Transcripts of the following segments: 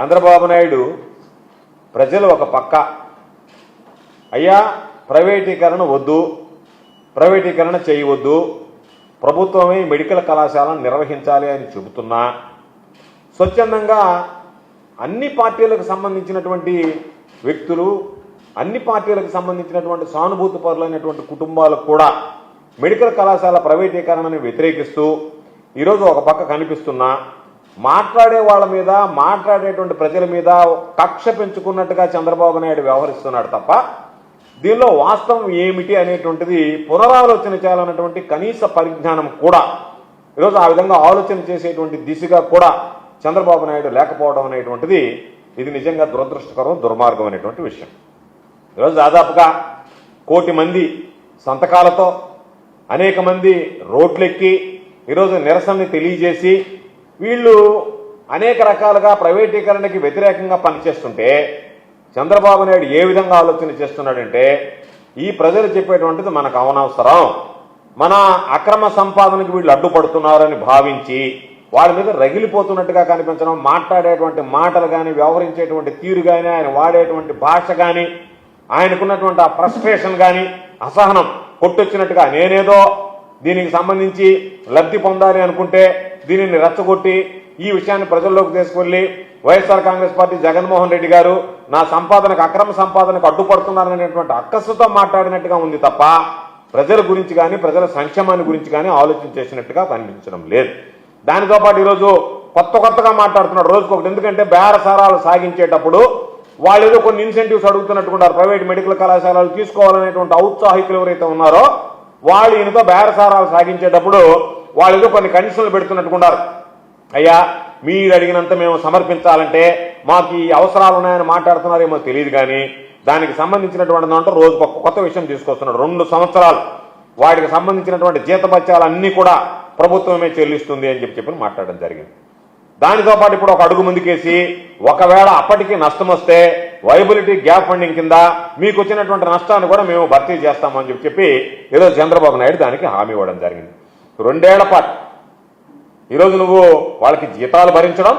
చంద్రబాబు నాయుడు ప్రజలు ఒక పక్క. అయ్యా ప్రైవేటీకరణ వద్దు. ప్రైవేటీకరణ చేయవద్దు. ప్రభుత్వమే మెడికల్ కళాశాలను నిర్వహించాలి అని చెబుతున్నా. స్వచ్ఛందంగా అన్ని పార్టీలకు సంబంధించినటువంటి వ్యక్తులు అన్ని పార్టీలకు సంబంధించినటువంటి సానుభూతి పరులైనటువంటి కుటుంబాలకు కూడా మెడికల్ కళాశాల ప్రైవేటీకరణను వ్యతిరేకిస్తూ ఈరోజు ఒక పక్క కనిపిస్తున్నా. మాట్లాడే వాళ్ళ మీద మాట్లాడేటువంటి ప్రజల మీద కక్ష పెంచుకున్నట్టుగా చంద్రబాబు నాయుడు వ్యవహరిస్తున్నాడు తప్ప దీనిలో వాస్తవం ఏమిటి అనేటువంటిది పునరాలోచన చేయాలన్నటువంటి కనీస పరిజ్ఞానం కూడా ఈరోజు ఆ విధంగా ఆలోచన చేసేటువంటి దిశగా కూడా చంద్రబాబు నాయుడు లేకపోవడం అనేటువంటిది ఇది నిజంగా దురదృష్టకరం దుర్మార్గం అనేటువంటి విషయం. ఈరోజు దాదాపుగా కోటి మంది సంతకాలతో అనేక మంది రోడ్లెక్కి ఈరోజు నిరసనని తెలియజేసి వీళ్ళు అనేక రకాలుగా ప్రైవేటీకరణకి వ్యతిరేకంగా పనిచేస్తుంటే చంద్రబాబు నాయుడు ఏ విధంగా ఆలోచన చేస్తున్నాడంటే ఈ ప్రజలు చెప్పేటువంటిది మనకు అవనవసరం. మన అక్రమ సంపాదనకు వీళ్ళు అడ్డుపడుతున్నారని భావించి వాళ్ళ మీద రగిలిపోతున్నట్టుగా కనిపించడం మాట్లాడేటువంటి మాటలు కానీ వ్యవహరించేటువంటి తీరు కానీ ఆయన వాడేటువంటి భాష కానీ ఆయనకున్నటువంటి ఆ ఫ్రస్ట్రేషన్ కానీ అసహనం కొట్టొచ్చినట్టుగా నేనేదో దీనికి సంబంధించి లబ్ధి పొందాలి అనుకుంటే దీనిని రెచ్చగొట్టి ఈ విషయాన్ని ప్రజల్లోకి తీసుకెళ్ళి YSR Congress party Jaganmohan Reddy గారు నా సంపాదనకు అక్రమ సంపాదనకు అడ్డుపడుతున్నారనేటువంటి అక్కస్సుతో మాట్లాడినట్టుగా ఉంది తప్ప ప్రజల గురించి కానీ ప్రజల సంక్షేమాన్ని గురించి కానీ ఆలోచన చేసినట్టుగా కనిపించడం లేదు. దానితో పాటు ఈరోజు కొత్త కొత్తగా మాట్లాడుతున్నారు రోజుకు ఒకటి ఎందుకంటే బేరసారాలు సాగించేటప్పుడు వాళ్ళు ఏదో కొన్ని ఇన్సెంటివ్స్ అడుగుతున్నట్టుకుంటారు ప్రైవేట్ మెడికల్ కళాశాలలు తీసుకోవాలనేటువంటి ఔత్సాహికులు ఎవరైతే ఉన్నారో వాళ్ళు ఈయనతో బేరసారాలు సాగించేటప్పుడు వాళ్ళు ఏదో కొన్ని కండిషన్లు పెడుతున్నట్టుకున్నారు అయ్యా మీరు అడిగినంత మేము సమర్పించాలంటే మాకు ఈ అవసరాలు ఉన్నాయని మాట్లాడుతున్నారేమో తెలియదు కానీ దానికి సంబంధించినటువంటి దాంట్లో రోజు కొత్త విషయం తీసుకొస్తున్నాడు. రెండు సంవత్సరాలు వాటికి సంబంధించినటువంటి జీతభత్యాలన్నీ కూడా ప్రభుత్వమే చెల్లిస్తుంది అని చెప్పి చెప్పి మాట్లాడడం జరిగింది. దానితో పాటు ఇప్పుడు ఒక అడుగు ముందుకేసి ఒకవేళ అప్పటికి నష్టం వస్తే వైబిలిటీ గ్యాప్ ఫండింగ్ కింద మీకు వచ్చినటువంటి నష్టాన్ని కూడా మేము భర్తీ చేస్తామని చెప్పి చెప్పి ఏదో చంద్రబాబు నాయుడు దానికి హామీ ఇవ్వడం జరిగింది. రెండేళ్ళ పాటు. ఈరోజు నువ్వు వాళ్ళకి జీతాలు భరించడం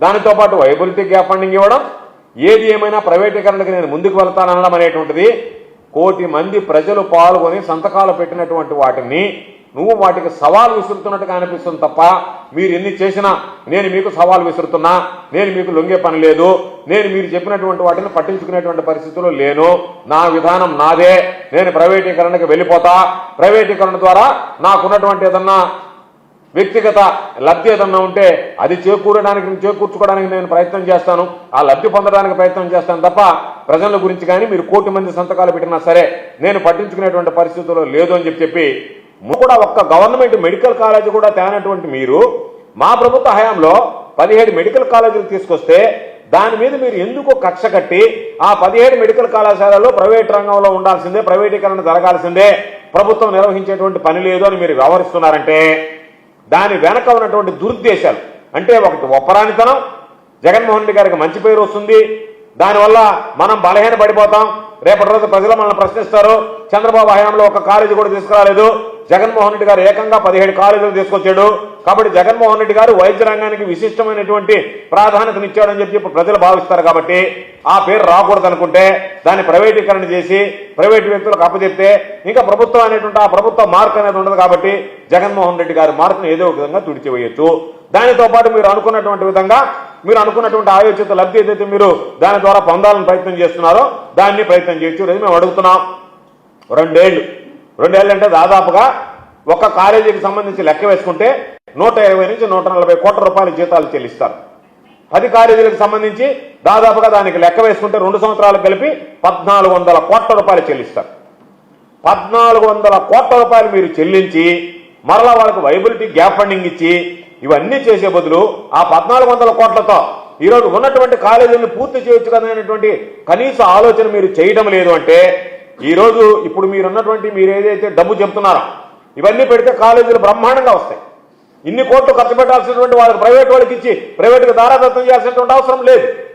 దానితో పాటు వైబిలిటీ గ్యాప్ ఫండింగ్ ఇవ్వడం ఏది ఏమైనా ప్రైవేటీకరణకు నేను ముందుకు వెళ్తాననడం అనేటువంటిది కోటి మంది ప్రజలు పాల్గొని సంతకాలు పెట్టినటువంటి వాటిని నువ్వు వాటికి సవాల్ విసురుతున్నట్టుగా అనిపిస్తుంది తప్ప మీరు ఎన్ని చేసినా నేను మీకు సవాల్ విసురుతున్నా నేను మీకు లొంగే పని లేదు నేను మీరు చెప్పినటువంటి వాటిని పట్టించుకునేటువంటి పరిస్థితుల్లో లేను. నా విధానం నాదే. నేను ప్రైవేటీకరణకి వెళ్ళిపోతా. ప్రైవేటీకరణ ద్వారా నాకున్నటువంటి ఏదన్నా వ్యక్తిగత లబ్ధి ఏదన్నా ఉంటే అది చేకూరడానికి చేకూర్చుకోవడానికి నేను ప్రయత్నం చేస్తాను. ఆ లబ్ధి పొందడానికి ప్రయత్నం చేస్తాను తప్ప ప్రజల గురించి కానీ మీరు కోటి మంది సంతకాలు పెట్టినా సరే నేను పట్టించుకునేటువంటి పరిస్థితుల్లో లేదు అని చెప్పి చెప్పి కూడా ఒక్క గవర్నమెంట్ మెడికల్ కాలేజ్ కూడా తేనటువంటి మీరు మా ప్రభుత్వ హయాంలో పదిహేడు మెడికల్ కాలేజీలు తీసుకొస్తే దాని మీద మీరు ఎందుకు కక్ష కట్టి ఆ పదిహేడు మెడికల్ కళాశాలలో ప్రైవేట్ రంగంలో ఉండాల్సిందే ప్రైవేటీకరణ జరగాల్సిందే ప్రభుత్వం నిర్వహించేటువంటి పని లేదు అని మీరు వ్యవహరిస్తున్నారంటే దాని వెనక ఉన్నటువంటి దురుద్దేశాలు. అంటే ఒకటి ఒప్పరానితనం జగన్మోహన్ రెడ్డి గారికి మంచి పేరు వస్తుంది దానివల్ల మనం బలహీన పడిపోతాం రేపటి రోజు ప్రజలు మనల్ని ప్రశ్నిస్తారు చంద్రబాబు హయాంలో ఒక కాలేజీ కూడా తీసుకురాలేదు జగన్మోహన్ రెడ్డి గారు ఏకంగా పదిహేడు కాలేజీలు తీసుకొచ్చాడు. కాబట్టి జగన్మోహన్ రెడ్డి గారు వైద్య రంగానికి విశిష్టమైనటువంటి ప్రాధాన్యతనిచ్చాడని చెప్పి ఇప్పుడు ప్రజలు భావిస్తారు కాబట్టి ఆ పేరు రాకూడదు అనుకుంటే దాన్ని ప్రైవేటీకరణ చేసి ప్రైవేట్ వ్యక్తులకు అప్పచెప్తే ఇంకా ప్రభుత్వం అనేటువంటి ఆ ప్రభుత్వ మార్క్ అనేది ఉండదు కాబట్టి జగన్మోహన్ రెడ్డి గారి మార్క్ను ఏదో ఒక విధంగా తుడిచివేయచ్చు. దానితో పాటు మీరు అనుకున్నటువంటి విధంగా మీరు అనుకున్నటువంటి ఆయోచిత లబ్ధి ఏదైతే మీరు దాని ద్వారా పొందాలని ప్రయత్నం చేస్తున్నారో దాన్ని ప్రయత్నం చేయొచ్చు. మేము అడుగుతున్నాం. రెండేళ్ళు రెండేళ్ళు అంటే దాదాపుగా ఒక కాలేజీకి సంబంధించి లెక్క వేసుకుంటే నూట ఇరవై నుంచి నూట నలభై కోట్ల రూపాయల జీతాలు చెల్లిస్తారు. పది కాలేజీలకు సంబంధించి దాదాపుగా దానికి లెక్క వేసుకుంటే రెండు సంవత్సరాలు కలిపి పద్నాలుగు వందల కోట్ల రూపాయలు చెల్లిస్తారు. పద్నాలుగు వందల కోట్ల రూపాయలు మీరు చెల్లించి మరలా వాళ్ళకి వైబిలిటీ గ్యాప్ ఫండింగ్ ఇచ్చి ఇవన్నీ చేసే బదులు ఆ పద్నాలుగు వందల కోట్లతో ఈరోజు ఉన్నటువంటి కాలేజీలను పూర్తి చేయొచ్చు కదా అనేటువంటి కనీస ఆలోచన మీరు చేయడం లేదు అంటే ఈ రోజు ఇప్పుడు మీరున్నటువంటి మీరు ఏదైతే డబ్బు చెప్తున్నారో ఇవన్నీ పెడితే కాలేజీలు బ్రహ్మాండంగా వస్తాయి. ఇన్ని కోట్లు ఖర్చు పెట్టాల్సినటువంటి వాళ్ళకి ప్రైవేట్ వాళ్ళకి ఇచ్చి ప్రైవేట్కి దారాదత్తం చేయాల్సినటువంటి అవసరం లేదు.